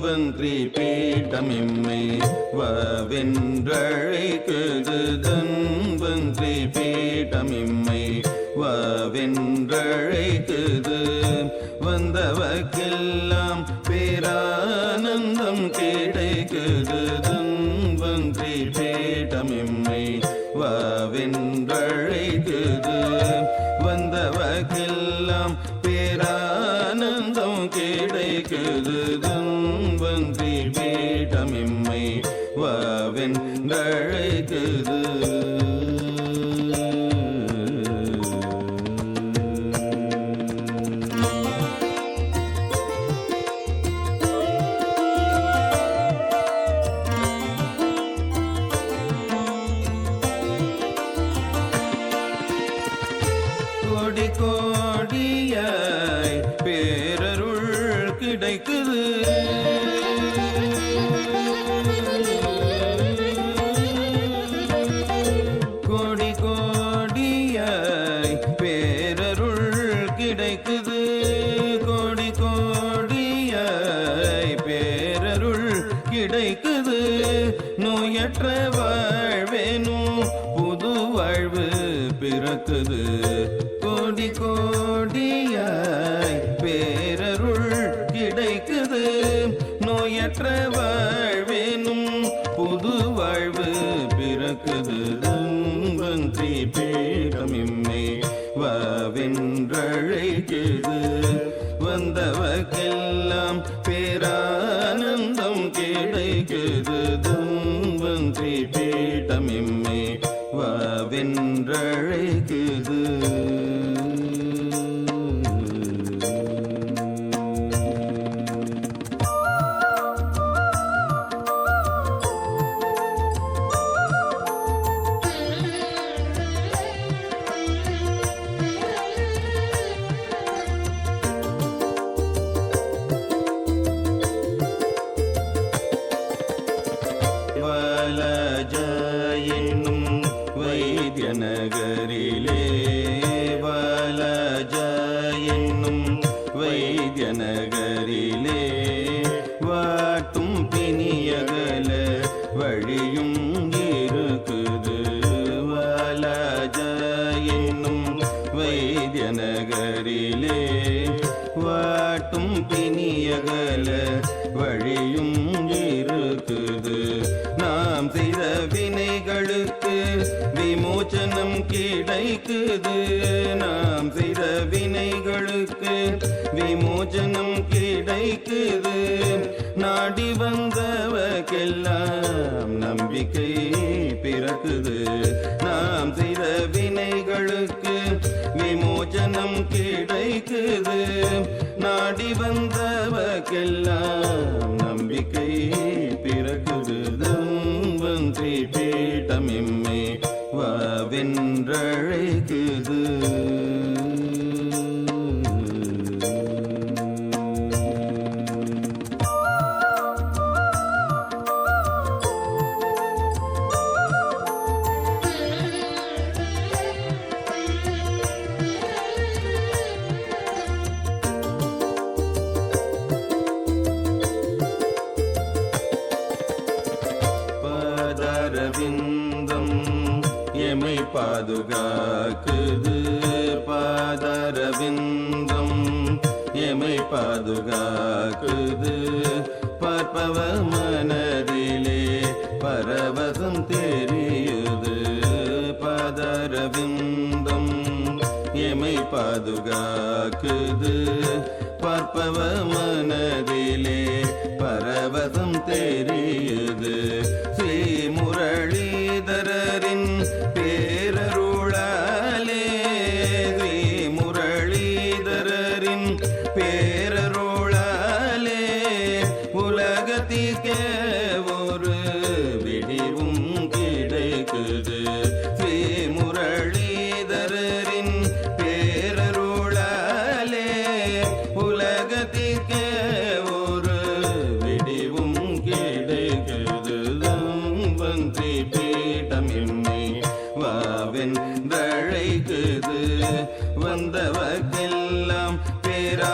வன்றி பீட்டமிம்மை வவென்றழைக்குது தன்வன்றி பீட்டமிம்மை வவென்றழைக்குது. வந்தவர்க்கெல்லாம் பேரானந்தம் கிடைக்குது தன்வன்றி பீட்டமிம்மை வவென்றழைக்குது. தன்வந்திரி பீட்டமிம்மை வவென்றழைக்குது கோடி கோடியாய் பேரருள் கிடைக்குது. பிறக்குது. கோடி கோடியாய் பேரருள் கிடைக்குது. நோயற்ற வாழ்வேனும் புது வாழ்வு பிறக்குது. வாவென்றழைக்குது இருக்குது வாலஜ என்னும் வாட்டும் பிணியகல வழியும் இருக்குது நாம் செய்த வினைகளுக்கு விமோச்சனம் கிடைக்குது. நாம் செய்த வினைகளுக்கு விமோச்சனம் கிடைக்குது. நாடி வந்தவர்க்கெல்லாம் நம்பிக்கை பிறக்குது. நாம் செய்த வினைகளுக்கு விமோச்சனம் கிடைக்குது. நாடி வந்தவக்கெல்லாம் நம்பிக்கை பாதுகாக்குது பாதரவிந்தம். எமை பாதுகாக்குது பார்ப்பவ மனதிலே பரவசம் தெரியுது பாதரவிந்தம். எமை பாதுகாக்குது பார்ப்பவ மனதிலே பரவசம் தெரியுது be